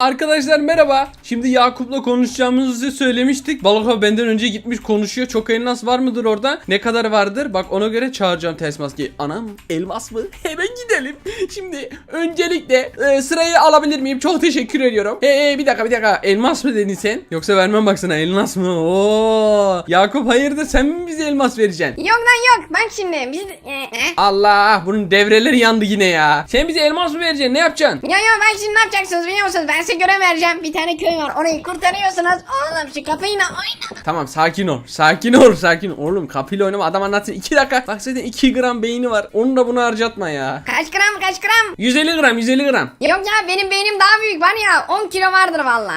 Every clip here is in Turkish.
Arkadaşlar merhaba. Şimdi Yakup'la konuşacağımızı söylemiştik. Balık abi benden önce gitmiş konuşuyor. Çok elmas var mıdır orada? Ne kadar vardır? Bak ona göre çağıracağım test maskeyi. Anam elmas mı? Hemen gidelim. Şimdi öncelikle e, sırayı alabilir miyim? Çok teşekkür ediyorum. Hey, hey bir dakika bir dakika. Elmas mı dedin sen? Yoksa vermem baksana elmas mı? Oo. Yakup hayırdır sen mi bize elmas vereceksin? Yok lan yok. Bak şimdi biz... E, e. Allah bunun devreleri yandı yine ya. Sen bize elmas mı vereceksin? Ne yapacaksın? Yo yo ben şimdi ne yapacaksınız biliyor musunuz? Ben size vereceğim. Bir tane köy var. Orayı kurtarıyorsunuz. Oğlum şu kapıyla oyna. Tamam sakin ol. Sakin ol sakin ol. Oğlum kapıyla oynama adam anlatsın 2 dakika. Bak zaten 2 gram beyni var. Onu da bunu harcatma ya. Kaç gram kaç gram? 150 gram 150 gram. Yok ya benim beynim daha büyük var ya 10 kilo vardır valla.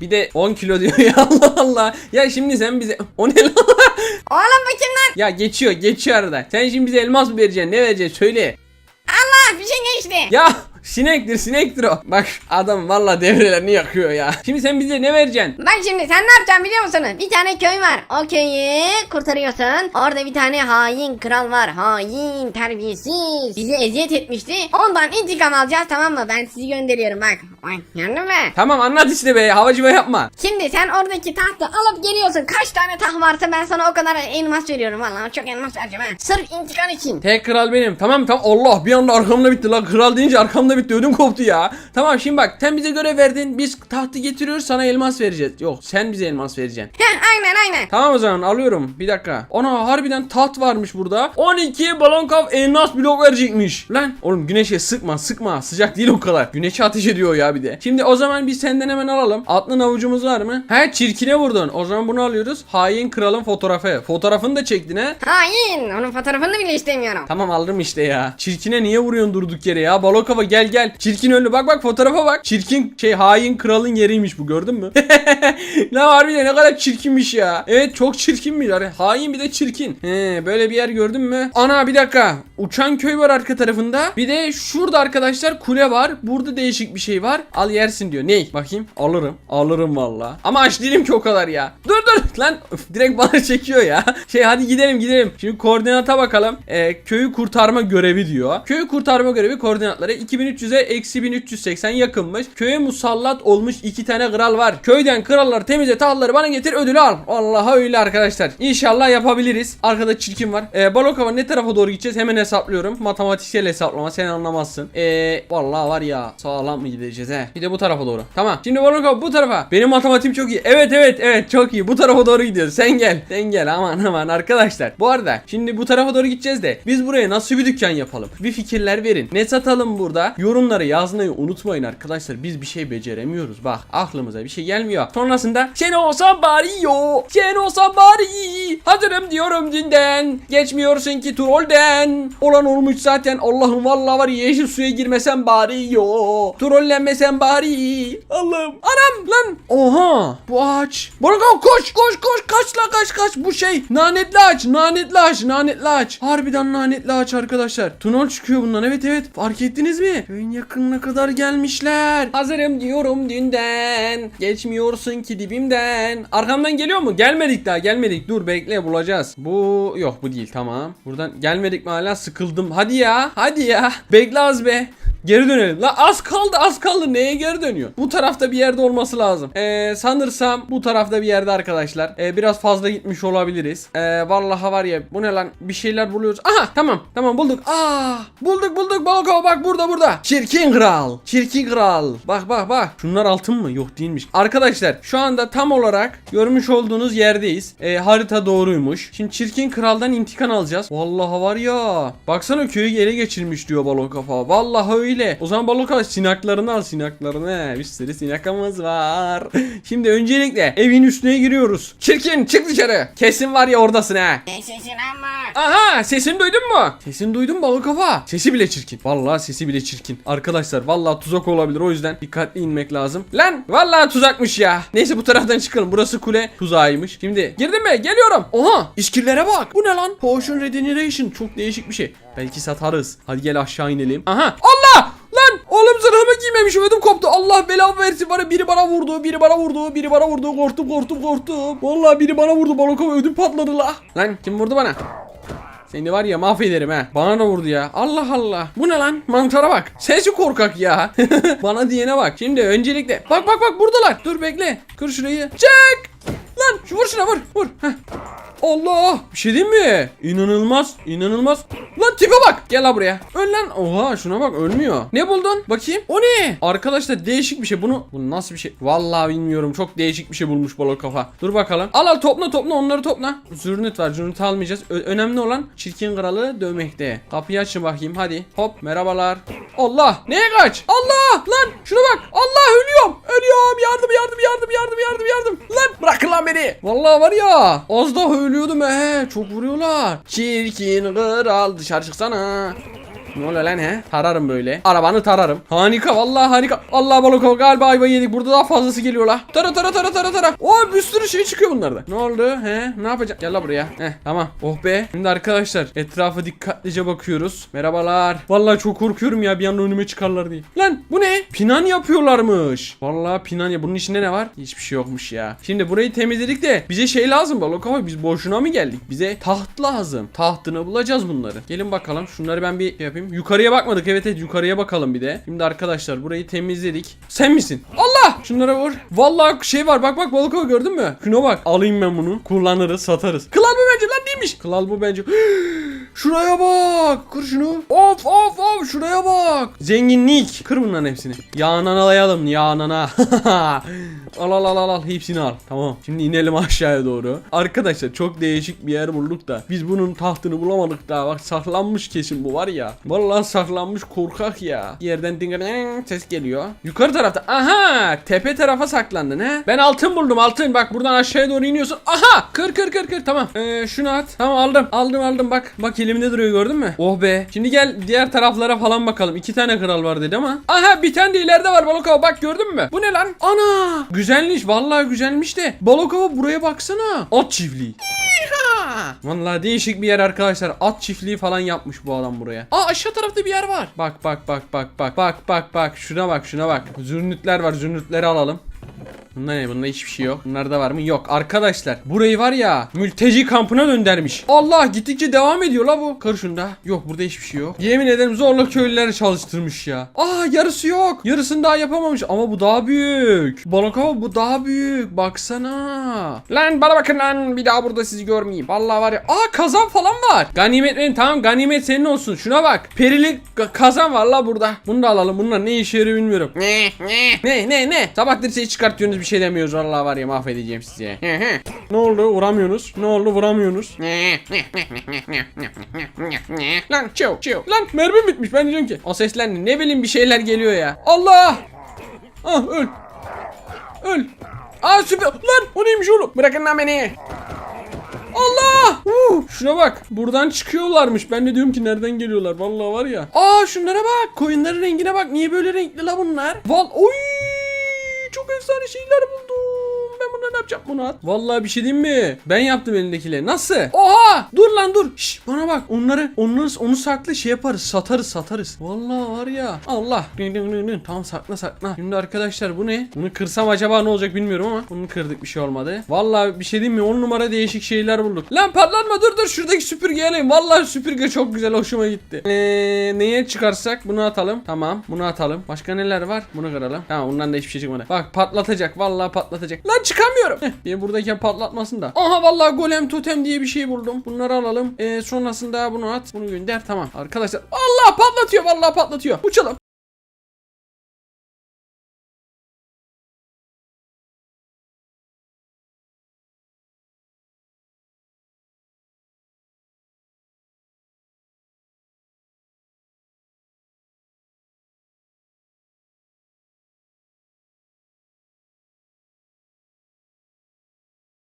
Bir de 10 kilo diyor ya Allah Allah. Ya şimdi sen bize o ne lan? Oğlum bakayım lan. ya geçiyor geçiyor arada. Sen şimdi bize elmas mı vereceksin? Ne vereceksin? Söyle. Allah bir şey geçti. Ya sinektir sinektir o. Bak adam valla devrelerini yakıyor ya. Şimdi sen bize ne vereceksin? Bak şimdi sen ne yapacaksın biliyor musun? Bir tane köy var. O köyü kurtarıyorsun. Orada bir tane hain kral var. Hain terbiyesiz. Bizi eziyet etmişti. Ondan intikam alacağız tamam mı? Ben sizi gönderiyorum bak. Ay, Gördün mü? Tamam anlat işte be havacıma yapma. Şimdi sen oradaki tahtı alıp geliyorsun. Kaç tane taht varsa ben sana o kadar elmas veriyorum. Vallahi çok elmas vereceğim ha. Sırf intikam için. Tek kral benim. Tamam tamam Allah bir anda arkamda bitti lan. Kral deyince arkamda bitti. Ödüm koptu ya. Tamam şimdi bak sen bize görev verdin. Biz tahtı getiriyoruz sana elmas vereceğiz. Yok sen bize elmas vereceksin. Heh, aynen aynen. Tamam o zaman alıyorum. Bir dakika. Ona harbiden taht varmış burada. 12 balon kap elmas blok verecekmiş. Lan oğlum güneşe sıkma sıkma. Sıcak değil o kadar. Güneşe ateş ediyor ya bir de. Şimdi o zaman biz senden hemen alalım. Atlın avucumuz var mı? He çirkine vurdun. O zaman bunu alıyoruz. Hain kralın fotoğrafı. Fotoğrafını da çektin he. Hain. Onun fotoğrafını bile istemiyorum. Tamam alırım işte ya. Çirkine niye vuruyorsun durduk yere ya? Balokava gel gel. Çirkin önlü bak bak fotoğrafa bak. Çirkin şey hain kralın yeriymiş bu gördün mü? ne harbiden ne kadar çirkinmiş ya. Evet çok çirkinmiş. Yani hain bir de çirkin. He, böyle bir yer gördün mü? Ana bir dakika. Uçan köy var arka tarafında. Bir de şurada arkadaşlar kule var. Burada değişik bir şey var. Al yersin diyor. Ney? Bakayım. Alırım. Alırım valla. Ama aç değilim ki o kadar ya. Dur dur. Lan öf, direkt bana çekiyor ya. Şey hadi gidelim gidelim. Şimdi koordinata bakalım. Ee, köyü kurtarma görevi diyor. Köyü kurtarma görevi koordinatları 2300'e eksi 1380 yakınmış. Köye musallat olmuş iki tane kral var. Köyden kralları temize tahılları bana getir ödülü al. Vallahi öyle arkadaşlar. İnşallah yapabiliriz. Arkada çirkin var. Ee, Balokova ne tarafa doğru gideceğiz hemen hesaplıyorum. Matematiksel hesaplama sen anlamazsın. Ee, vallahi var ya sağlam mı gideceğiz he. Bir de bu tarafa doğru. Tamam. Şimdi Balokova bu tarafa. Benim matematiğim çok iyi. Evet evet evet çok iyi. Bu tarafa doğru gidiyoruz. Sen gel. Sen gel aman aman arkadaşlar. Bu arada şimdi bu tarafa doğru gideceğiz de biz buraya nasıl bir dükkan yapalım? Bir fikirler verin. Ne satalım burada? Yorumları yazmayı unutmayın arkadaşlar. Biz bir şey beceremiyoruz. Bak aklımıza bir şey gelmiyor. Sonrasında sen olsan bari yo. Sen olsan bari. Hazırım diyorum dünden. Geçmiyorsun ki trolden. Olan olmuş zaten. Allah'ım vallahi var yeşil suya girmesen bari yo. Trollenmesen bari. Allah'ım. Anam lan. Oha. Bu ağaç. Bana koş koş koş kaç la kaç kaç bu şey. Nanetli ağaç. Nanetli ağaç. Nanetli ağaç. Harbiden nanetli ağaç arkadaşlar. Tunol çıkıyor bundan. Evet evet. Fark ettiniz mi? Köyün yakınına kadar gelmişler. Hazırım diyorum dünden. Geçmiyorsun ki dibimden. Arkamdan geliyor mu? Gelmedik daha gelmedik. Dur bekle bulacağız. Bu yok bu değil tamam. Buradan gelmedik mi hala sıkıldım. Hadi ya. Hadi ya. Bekle az be. Geri dönelim. La az kaldı az kaldı. Neye geri dönüyor? Bu tarafta bir yerde olması lazım. Ee, sanırsam bu tarafta bir yerde arkadaşlar. Ee, biraz fazla gitmiş olabiliriz. Ee, vallahi var ya bu ne lan? Bir şeyler buluyoruz. Aha tamam tamam bulduk. Aa bulduk bulduk. Balko bak burada burada. Çirkin kral. Çirkin kral. Bak bak bak. Şunlar altın mı? Yok değilmiş. Arkadaşlar şu anda tam olarak görmüş olduğunuz yerdeyiz. Ee, harita doğruymuş. Şimdi çirkin kraldan intikam alacağız. Vallahi var ya. Baksana köyü ele geçirmiş diyor balon kafa. Vallahi öyle. O zaman balon kafa sinaklarını al sinaklarını. Bir sürü sinakamız var. Şimdi öncelikle evin üstüne giriyoruz. Çirkin çık dışarı. Kesin var ya oradasın ha. Sesin ama. Aha sesini duydun mu? Sesini duydum balık kafa. Sesi bile çirkin. Vallahi sesi bile çirkin. Arkadaşlar vallahi tuzak olabilir o yüzden dikkatli inmek lazım. Lan vallahi tuzakmış ya. Neyse bu taraftan çıkalım. Burası kule tuzağıymış. Şimdi girdim mi? Geliyorum. Oha iskillere bak. Bu ne lan? Potion Regeneration. Çok değişik bir şey. Belki satarız. Hadi gel aşağı inelim. Aha. Allah! Lan oğlum zırhımı giymemişim ödüm koptu. Allah belamı versin bana biri bana vurdu, biri bana vurdu, biri bana vurdu. Korktum korktum korktum. Vallahi biri bana vurdu balokama ödüm patladı la. Lan kim vurdu bana? Seni var ya mahvederim ha. Bana da vurdu ya. Allah Allah. Bu ne lan? Mantara bak. Sesi korkak ya. Bana diyene bak. Şimdi öncelikle. Bak bak bak buradalar. Dur bekle. Kır şurayı. Çek. Lan şu vur şuna vur. Vur. Heh. Allah! Bir şey diyeyim mi? İnanılmaz, inanılmaz. Lan tipe bak. Gel la buraya. Öl lan. Oha şuna bak ölmüyor. Ne buldun? Bakayım. O ne? Arkadaşlar değişik bir şey. Bunu bu nasıl bir şey? Vallahi bilmiyorum. Çok değişik bir şey bulmuş balık kafa. Dur bakalım. Al al topla topla onları topla. Zürnüt var. Zürnüt almayacağız. Ö- önemli olan çirkin kralı dövmekte. Kapıyı açın bakayım. Hadi. Hop merhabalar. Allah! Neye kaç? Allah! Lan şuna bak. Allah ölüyorum. Ölüyorum. Yardım yardım yardım yardım yardım yardım. Lan beni. Vallahi var ya. Az daha ölüyordum he. Çok vuruyorlar. Çirkin kral dışarı çıksana. Ne oluyor lan he? Tararım böyle. Arabanı tararım. Harika vallahi harika. Allah balık galiba ayva yedik. Burada daha fazlası geliyor la. Tara tara tara tara tara. Oo bir sürü şey çıkıyor bunlarda. Ne oldu he? Ne yapacağım? Gel la buraya. Heh tamam. Oh be. Şimdi arkadaşlar etrafa dikkatlice bakıyoruz. Merhabalar. Vallahi çok korkuyorum ya bir anda önüme çıkarlar diye. Lan bu ne? Pinan yapıyorlarmış. Vallahi pinan ya. Bunun içinde ne var? Hiçbir şey yokmuş ya. Şimdi burayı temizledik de bize şey lazım balık ama biz boşuna mı geldik? Bize taht lazım. Tahtını bulacağız bunları. Gelin bakalım. Şunları ben bir şey yapayım. Yukarıya bakmadık. Evet evet yukarıya bakalım bir de. Şimdi arkadaşlar burayı temizledik. Sen misin? Allah! Şunlara vur. Vallahi şey var. Bak bak balık o gördün mü? Şuna bak. Alayım ben bunu. Kullanırız, satarız. Kılal bu bence lan değilmiş. Kılal bu bence. Şuraya bak. Kır şunu. Of of of şuraya bak. Zenginlik. Kır bunların hepsini. Yağnanalayalım yağnana. al al al al al hepsini al. Tamam. Şimdi inelim aşağıya doğru. Arkadaşlar çok değişik bir yer bulduk da. Biz bunun tahtını bulamadık daha. Bak saklanmış kesin bu var ya. Vallahi saklanmış korkak ya. Yerden dingering ses geliyor. Yukarı tarafta. Aha! Tepe tarafa saklandın he. Ben altın buldum altın. Bak buradan aşağıya doğru iniyorsun. Aha! Kır kır kır kır. Tamam. Ee, şunu at. Tamam aldım. Aldım aldım bak. Bak elimde duruyor gördün mü? Oh be. Şimdi gel diğer taraflara falan bakalım. İki tane kral var dedi ama. Aha bir tane de ileride var Balokova. Bak gördün mü? Bu ne lan? Ana! Güzelmiş. Vallahi güzelmiş de. Balokova buraya baksana. At çiftliği. Ha! Vallahi değişik bir yer arkadaşlar. At çiftliği falan yapmış bu adam buraya. Aa aşağı tarafta bir yer var. Bak bak bak bak bak bak bak bak şuna bak şuna bak. Zürnütler var. Zürnütleri alalım. Bunda ne? Bunda hiçbir şey yok. Bunlarda var mı? Yok. Arkadaşlar burayı var ya mülteci kampına döndermiş. Allah gittikçe devam ediyor la bu. Kır şunda. Yok burada hiçbir şey yok. Yemin ederim zorla köylüleri çalıştırmış ya. Aa yarısı yok. Yarısını daha yapamamış. Ama bu daha büyük. Balakova bu daha büyük. Baksana. Lan bana bakın lan. Bir daha burada sizi görmeyeyim. Vallahi var ya. Aa kazan falan var. Ganimet benim. Tamam ganimet senin olsun. Şuna bak. Perilik ka- kazan var la burada. Bunu da alalım. Bunlar ne işe yarıyor bilmiyorum. Ne ne. Ne ne ne? Sabahtır şey çıkartıyorsunuz bir şey demiyoruz. Vallahi var ya mahvedeceğim sizi. ne oldu? Vuramıyorsunuz. Ne oldu? Vuramıyorsunuz. Lan çiv çiv. Lan mermi bitmiş. Ben diyeceğim ki. O sesler ne? Ne bileyim bir şeyler geliyor ya. Allah! Ah öl. Öl. Aa süper. Lan o neymiş oğlum? Bırakın lan beni. Allah! Uh, şuna bak. Buradan çıkıyorlarmış. Ben de diyorum ki nereden geliyorlar? Vallahi var ya. Aa şunlara bak. Koyunların rengine bak. Niye böyle renkli la bunlar? Val oy! Çok efsane şeyler buldum. Ne yapacağım? Bunu at. Vallahi bir şey diyeyim mi? Ben yaptım elindekileri. Nasıl? Oha! Dur lan dur. Şş, bana bak. Onları onları onu saklı şey yaparız. Satarız satarız. Vallahi var ya. Allah. Tamam sakla sakla. Şimdi arkadaşlar bu ne? Bunu kırsam acaba ne olacak bilmiyorum ama bunu kırdık bir şey olmadı. Vallahi bir şey diyeyim mi? 10 numara değişik şeyler bulduk. Lan patlatma dur dur şuradaki süpürgeyi alayım. Vallahi süpürge çok güzel hoşuma gitti. Eee neye çıkarsak bunu atalım. Tamam bunu atalım. Başka neler var? Bunu kıralım. Tamam bundan da hiçbir şey çıkmadı. Bak patlatacak. Vallahi patlatacak. Lan çıkamıyorum. Heh, bir buradayken patlatmasın da. Aha vallahi golem totem diye bir şey buldum. Bunları alalım. Eee sonrasında bunu at. Bunu gönder. Tamam. Arkadaşlar Allah patlatıyor. Vallahi patlatıyor. Uçalım.